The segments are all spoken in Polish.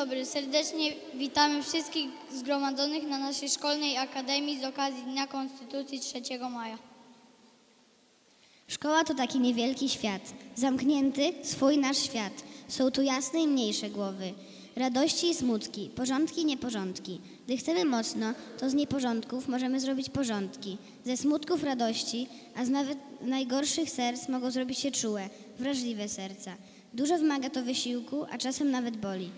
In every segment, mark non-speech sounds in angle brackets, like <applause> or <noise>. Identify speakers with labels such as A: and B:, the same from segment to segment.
A: dobry, serdecznie witamy wszystkich zgromadzonych na naszej szkolnej akademii z okazji Dnia Konstytucji 3 maja.
B: Szkoła to taki niewielki świat, zamknięty, swój nasz świat. Są tu jasne i mniejsze głowy, radości i smutki, porządki i nieporządki. Gdy chcemy mocno, to z nieporządków możemy zrobić porządki. Ze smutków radości, a z nawet najgorszych serc mogą zrobić się czułe, wrażliwe serca. Dużo wymaga to wysiłku, a czasem nawet boli.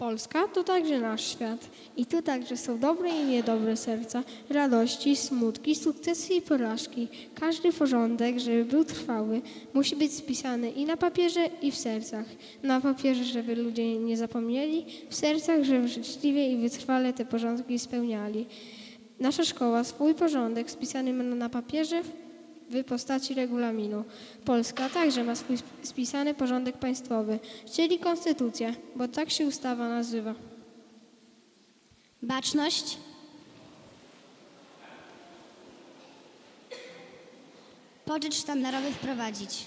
C: Polska to także nasz świat i tu także są dobre i niedobre serca, radości, smutki, sukcesy i porażki. Każdy porządek, żeby był trwały, musi być spisany i na papierze, i w sercach. Na papierze, żeby ludzie nie zapomnieli, w sercach, żeby życzliwie i wytrwale te porządki spełniali. Nasza szkoła swój porządek spisany ma na papierze w postaci regulaminu. Polska także ma swój spisany porządek państwowy, czyli konstytucję, bo tak się ustawa nazywa.
B: Baczność, poczet sztandarowy wprowadzić.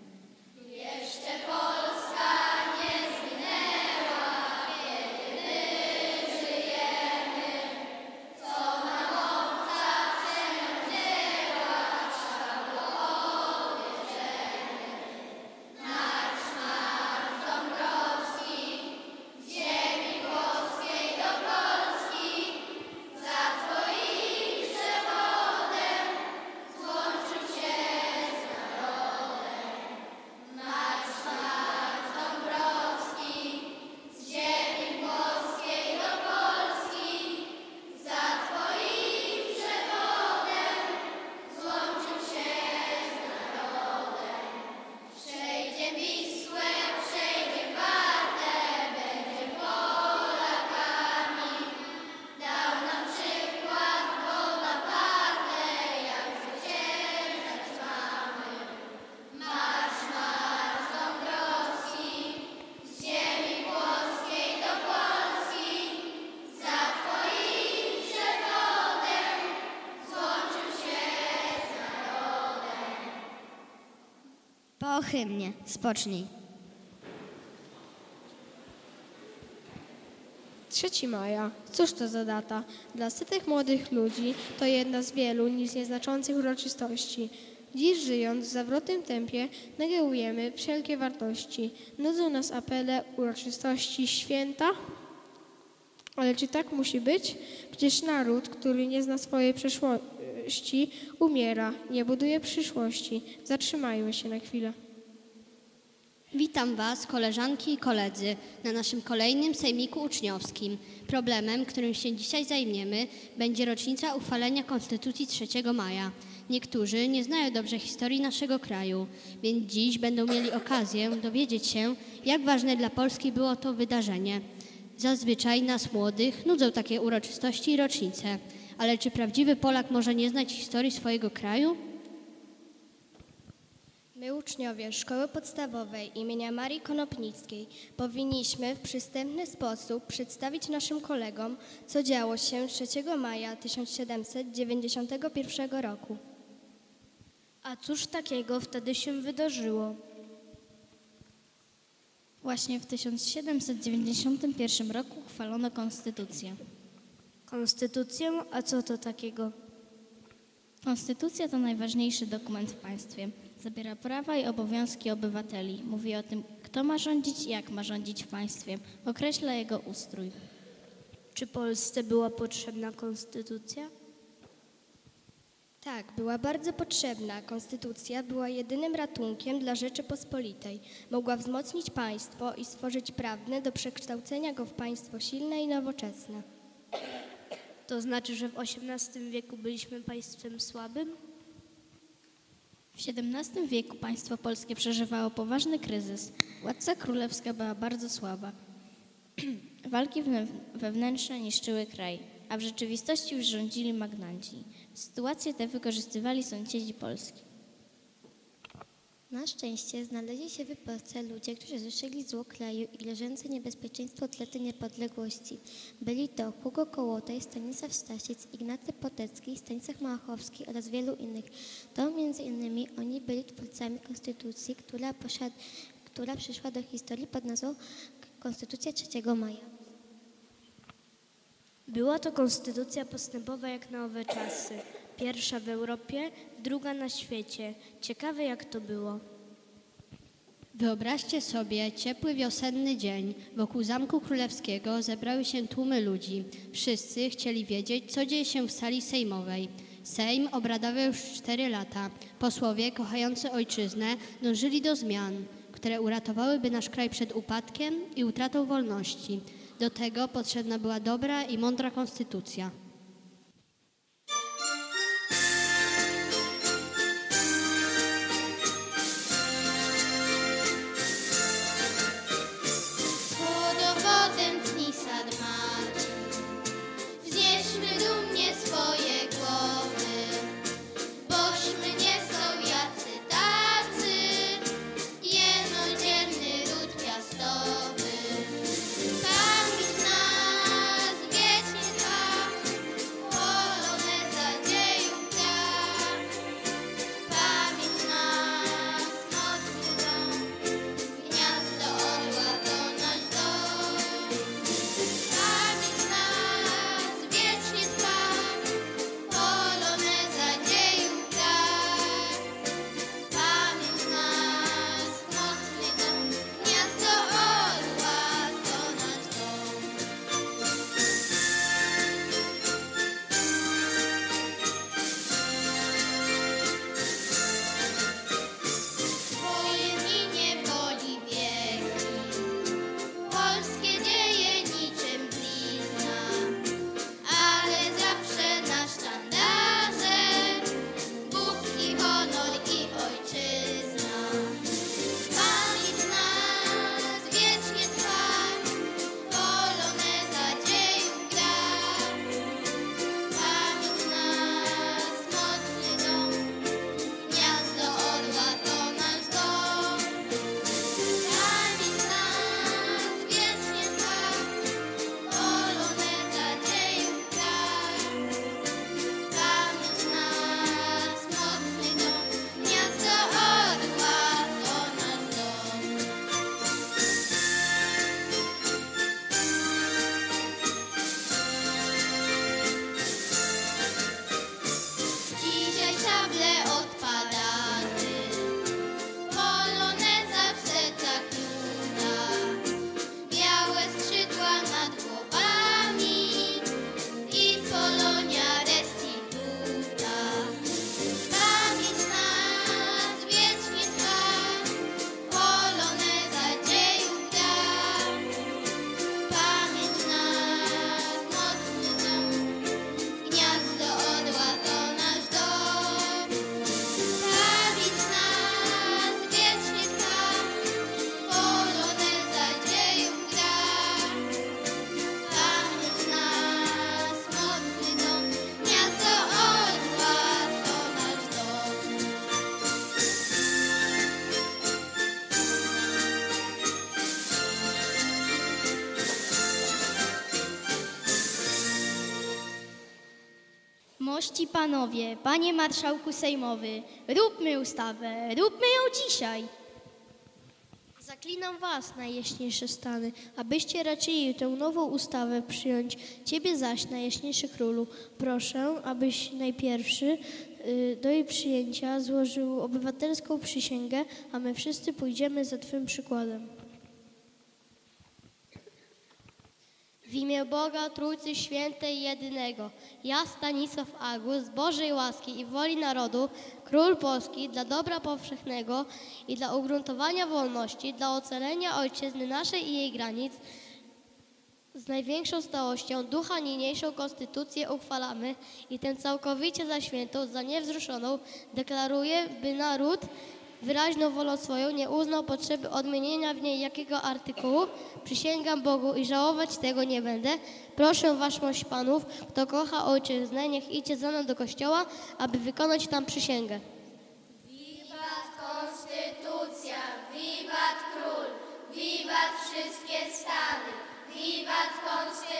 B: Po hymnie. Spocznij.
C: 3 maja. Cóż to za data? Dla setek młodych ludzi to jedna z wielu, nic nieznaczących uroczystości. Dziś żyjąc w zawrotnym tempie, negujemy wszelkie wartości. Nudzą nas apele, uroczystości, święta. Ale czy tak musi być? Przecież naród, który nie zna swojej umiera, nie buduje przyszłości. Zatrzymajmy się na chwilę.
D: Witam Was, koleżanki i koledzy, na naszym kolejnym sejmiku uczniowskim. Problemem, którym się dzisiaj zajmiemy, będzie rocznica uchwalenia Konstytucji 3 maja. Niektórzy nie znają dobrze historii naszego kraju, więc dziś będą mieli okazję dowiedzieć się, jak ważne dla Polski było to wydarzenie. Zazwyczaj nas młodych nudzą takie uroczystości i rocznice, ale czy prawdziwy Polak może nie znać historii swojego kraju?
E: My, uczniowie Szkoły Podstawowej imienia Marii Konopnickiej, powinniśmy w przystępny sposób przedstawić naszym kolegom, co działo się 3 maja 1791 roku.
F: A cóż takiego wtedy się wydarzyło? Właśnie w 1791 roku uchwalono konstytucję.
E: Konstytucję? A co to takiego?
F: Konstytucja to najważniejszy dokument w państwie. Zabiera prawa i obowiązki obywateli. Mówi o tym, kto ma rządzić i jak ma rządzić w państwie. Określa jego ustrój.
E: Czy Polsce była potrzebna konstytucja? Tak, była bardzo potrzebna. Konstytucja była jedynym ratunkiem dla Rzeczypospolitej. Mogła wzmocnić państwo i stworzyć prawne do przekształcenia go w państwo silne i nowoczesne.
G: To znaczy, że w XVIII wieku byliśmy państwem słabym?
F: W XVII wieku państwo polskie przeżywało poważny kryzys. Władca królewska była bardzo słaba. <clears throat> Walki wewn- wewnętrzne niszczyły kraj, a w rzeczywistości już rządzili magnanci. Sytuację tę wykorzystywali sąsiedzi Polski.
H: Na szczęście znaleźli się w Polsce ludzie, którzy zeszyli zło kraju i grożące niebezpieczeństwo utraty niepodległości. Byli to Hugo Kołotaj, Stanisław Stasic, Ignacy Potecki, Stanisław Małachowski oraz wielu innych. To między innymi oni byli twórcami konstytucji, która, posiad, która przyszła do historii pod nazwą Konstytucja 3 maja.
G: Była to konstytucja postępowa jak na owe czasy. Pierwsza w Europie, druga na świecie. Ciekawe jak to było.
I: Wyobraźcie sobie ciepły wiosenny dzień. Wokół Zamku Królewskiego zebrały się tłumy ludzi. Wszyscy chcieli wiedzieć, co dzieje się w sali sejmowej. Sejm obradował już cztery lata. Posłowie kochający ojczyznę dążyli do zmian, które uratowałyby nasz kraj przed upadkiem i utratą wolności. Do tego potrzebna była dobra i mądra konstytucja.
J: Mości panowie, panie marszałku sejmowy, róbmy ustawę, róbmy ją dzisiaj.
G: Zaklinam was, najjaśniejsze stany, abyście raczyli tę nową ustawę przyjąć. Ciebie zaś, najjaśniejszy królu, proszę, abyś najpierwszy y, do jej przyjęcia złożył obywatelską przysięgę, a my wszyscy pójdziemy za twym przykładem.
E: W imię Boga Trójcy Świętej Jedynego, ja Stanisław Agus, z Bożej łaski i woli narodu, Król Polski, dla dobra powszechnego i dla ugruntowania wolności, dla ocalenia ojczyzny naszej i jej granic, z największą stałością ducha niniejszą konstytucję uchwalamy i tę całkowicie za świętą, za niewzruszoną deklaruję, by naród wyraźną wolą swoją nie uznał potrzeby odmienienia w niej jakiego artykułu, przysięgam Bogu i żałować tego nie będę. Proszę waszmość panów, kto kocha ojczyznę, niech idzie ze mną do kościoła, aby wykonać tam przysięgę.
K: Wiwat konstytucja,
I: wiwat król, wiwat wszystkie stany, wiwat konstytucja.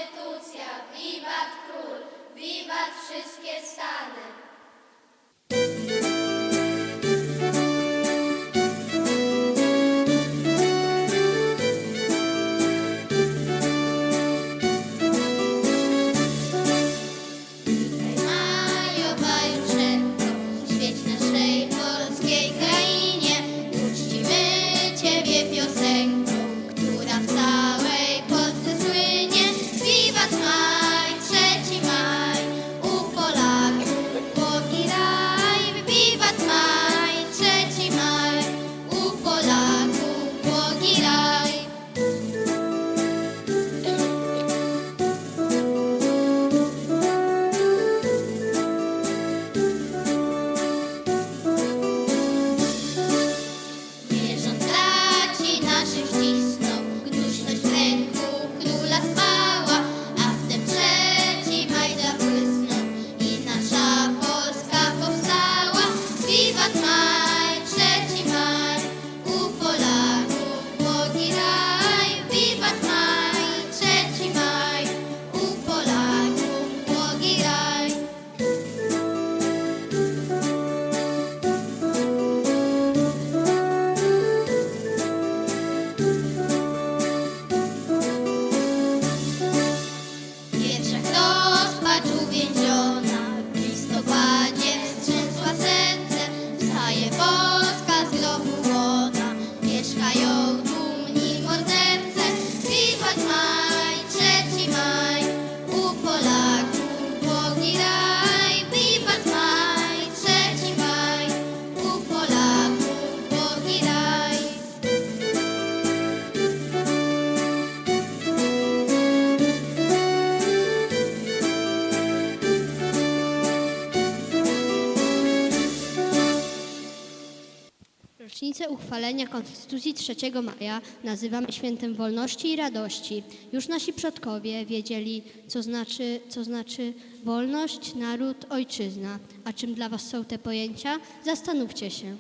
D: Rocznicę uchwalenia Konstytucji 3 maja nazywamy Świętem Wolności i Radości. Już nasi przodkowie wiedzieli, co znaczy, co znaczy wolność, naród, ojczyzna. A czym dla Was są te pojęcia? Zastanówcie się.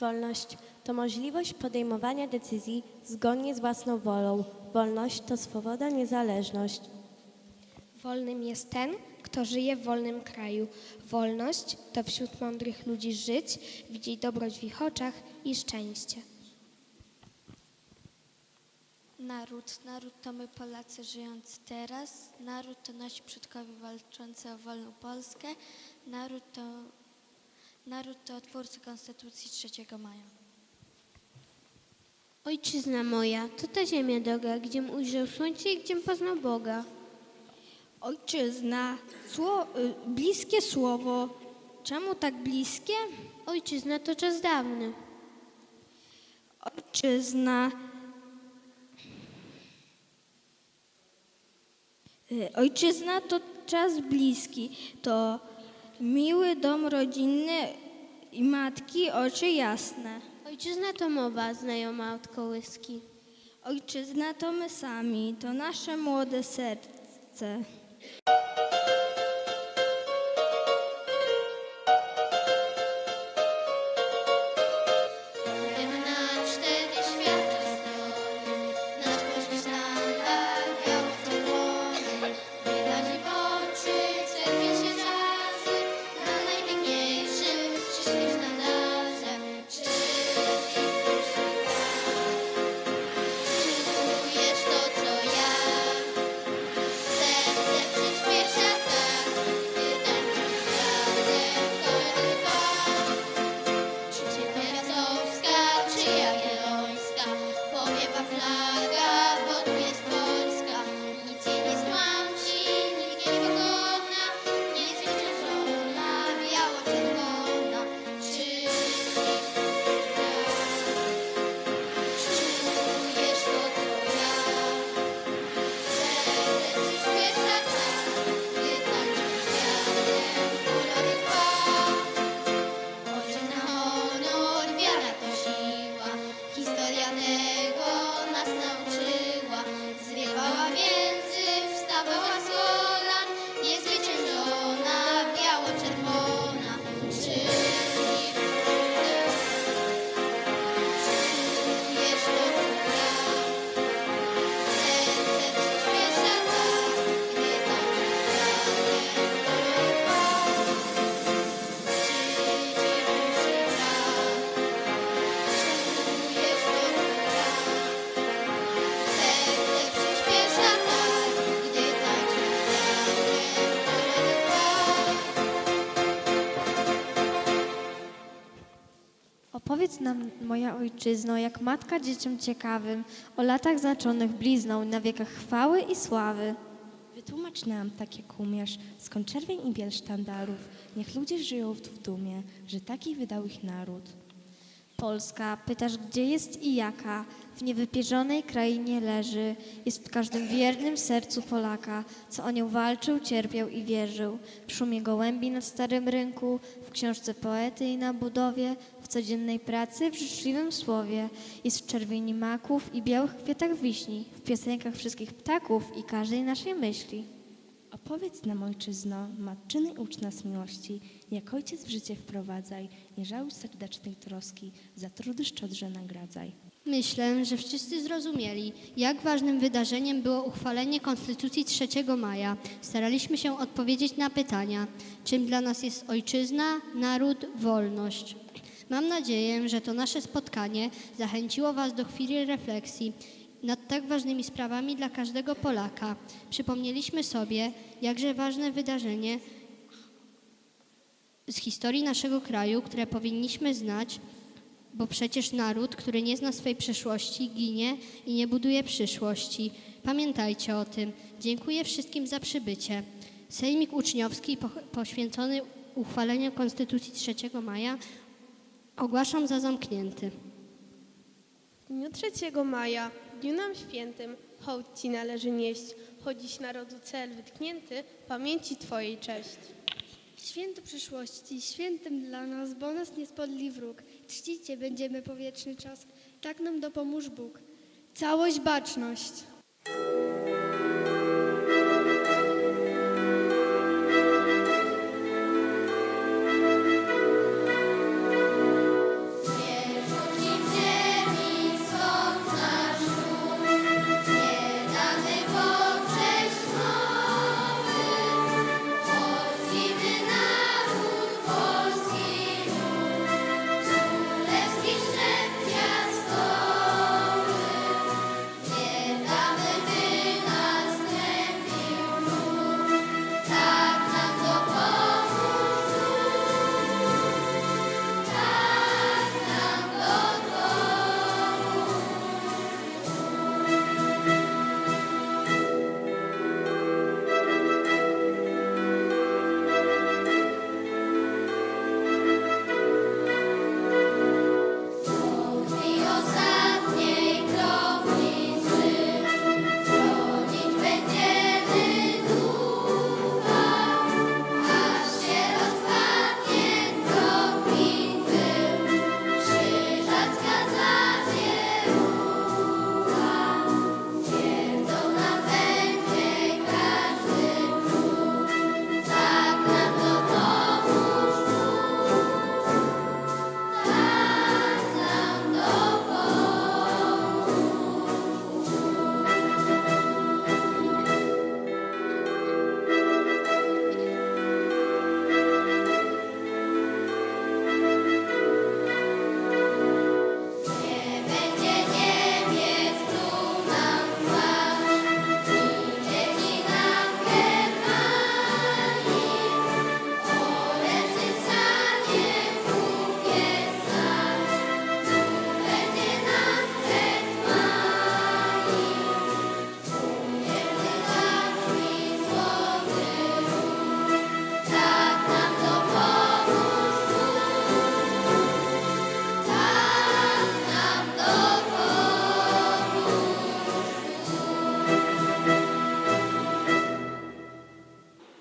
L: Wolność to możliwość podejmowania decyzji zgodnie z własną wolą. Wolność to swoboda, niezależność.
C: Wolnym jest ten, kto żyje w wolnym kraju. Wolność to wśród mądrych ludzi żyć, widzieć dobroć w ich oczach i szczęście.
M: Naród. Naród to my Polacy żyjący teraz. Naród to nasi przodkowie walczący o wolną Polskę. Naród to, naród to twórcy Konstytucji 3 maja.
N: Ojczyzna moja, to ta ziemia droga, gdziem ujrzał słońce i gdziem poznał Boga.
O: Ojczyzna, sło, y, bliskie słowo. Czemu tak bliskie?
N: Ojczyzna to czas dawny.
O: Ojczyzna. Y, Ojczyzna to czas bliski, to miły dom rodzinny i matki oczy jasne.
N: Ojczyzna to mowa znajoma od kołyski.
O: Ojczyzna to my sami, to nasze młode serce.
P: you <laughs> moja ojczyzno, jak matka dzieciom ciekawym, o latach znaczonych blizną na wiekach chwały i sławy.
Q: Wytłumacz nam, tak jak umiesz, skąd czerwień i biel sztandarów. Niech ludzie żyją w w dumie, że taki wydał ich naród.
P: Polska, pytasz gdzie jest i jaka, w niewypierzonej krainie leży, jest w każdym wiernym sercu Polaka, co o nią walczył, cierpiał i wierzył. W szumie gołębi na starym rynku, w książce poety i na budowie, w codziennej pracy, w życzliwym słowie, jest w czerwieni maków i białych kwiatach wiśni, w piosenkach wszystkich ptaków i każdej naszej myśli.
Q: Opowiedz nam, ojczyzno, matczyny ucz nas miłości, jak ojciec w życie wprowadzaj, nie żałuj serdecznej troski, za trudy szczodrze nagradzaj.
D: Myślę, że wszyscy zrozumieli, jak ważnym wydarzeniem było uchwalenie Konstytucji 3 maja. Staraliśmy się odpowiedzieć na pytania, czym dla nas jest ojczyzna, naród, wolność. Mam nadzieję, że to nasze spotkanie zachęciło Was do chwili refleksji nad tak ważnymi sprawami dla każdego Polaka. Przypomnieliśmy sobie, jakże ważne wydarzenie z historii naszego kraju, które powinniśmy znać, bo przecież naród, który nie zna swej przeszłości, ginie i nie buduje przyszłości. Pamiętajcie o tym. Dziękuję wszystkim za przybycie. Sejmik Uczniowski po- poświęcony uchwaleniu Konstytucji 3 maja ogłaszam za zamknięty.
N: W dniu 3 maja, dniu nam świętym, hołd Ci należy nieść, choć dziś narodu cel wytknięty, pamięci Twojej cześć.
I: Święto przyszłości, świętym dla nas, bo nas nie spodli wróg. Czcić Cię będziemy po wieczny czas, tak nam dopomóż Bóg. Całość baczność.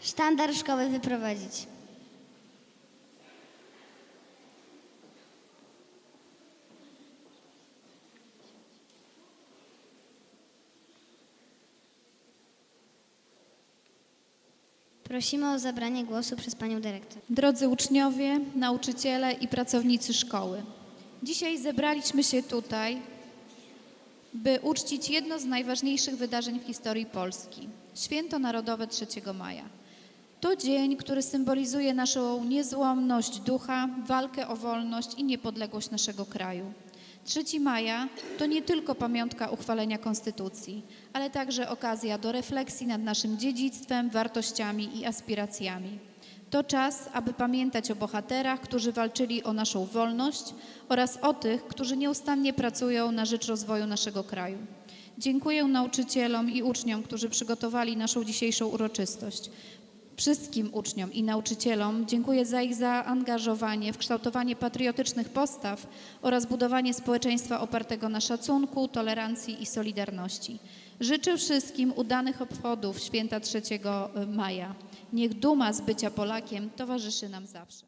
B: Sztandar szkoły wyprowadzić. Prosimy o zabranie głosu przez panią dyrektor.
R: Drodzy uczniowie, nauczyciele i pracownicy szkoły, dzisiaj zebraliśmy się tutaj, by uczcić jedno z najważniejszych wydarzeń w historii Polski Święto Narodowe 3 maja. To dzień, który symbolizuje naszą niezłomność ducha, walkę o wolność i niepodległość naszego kraju. 3 maja to nie tylko pamiątka uchwalenia Konstytucji, ale także okazja do refleksji nad naszym dziedzictwem, wartościami i aspiracjami. To czas, aby pamiętać o bohaterach, którzy walczyli o naszą wolność oraz o tych, którzy nieustannie pracują na rzecz rozwoju naszego kraju. Dziękuję nauczycielom i uczniom, którzy przygotowali naszą dzisiejszą uroczystość. Wszystkim uczniom i nauczycielom dziękuję za ich zaangażowanie w kształtowanie patriotycznych postaw oraz budowanie społeczeństwa opartego na szacunku, tolerancji i solidarności. Życzę wszystkim udanych obchodów święta 3 maja. Niech duma z bycia Polakiem towarzyszy nam zawsze.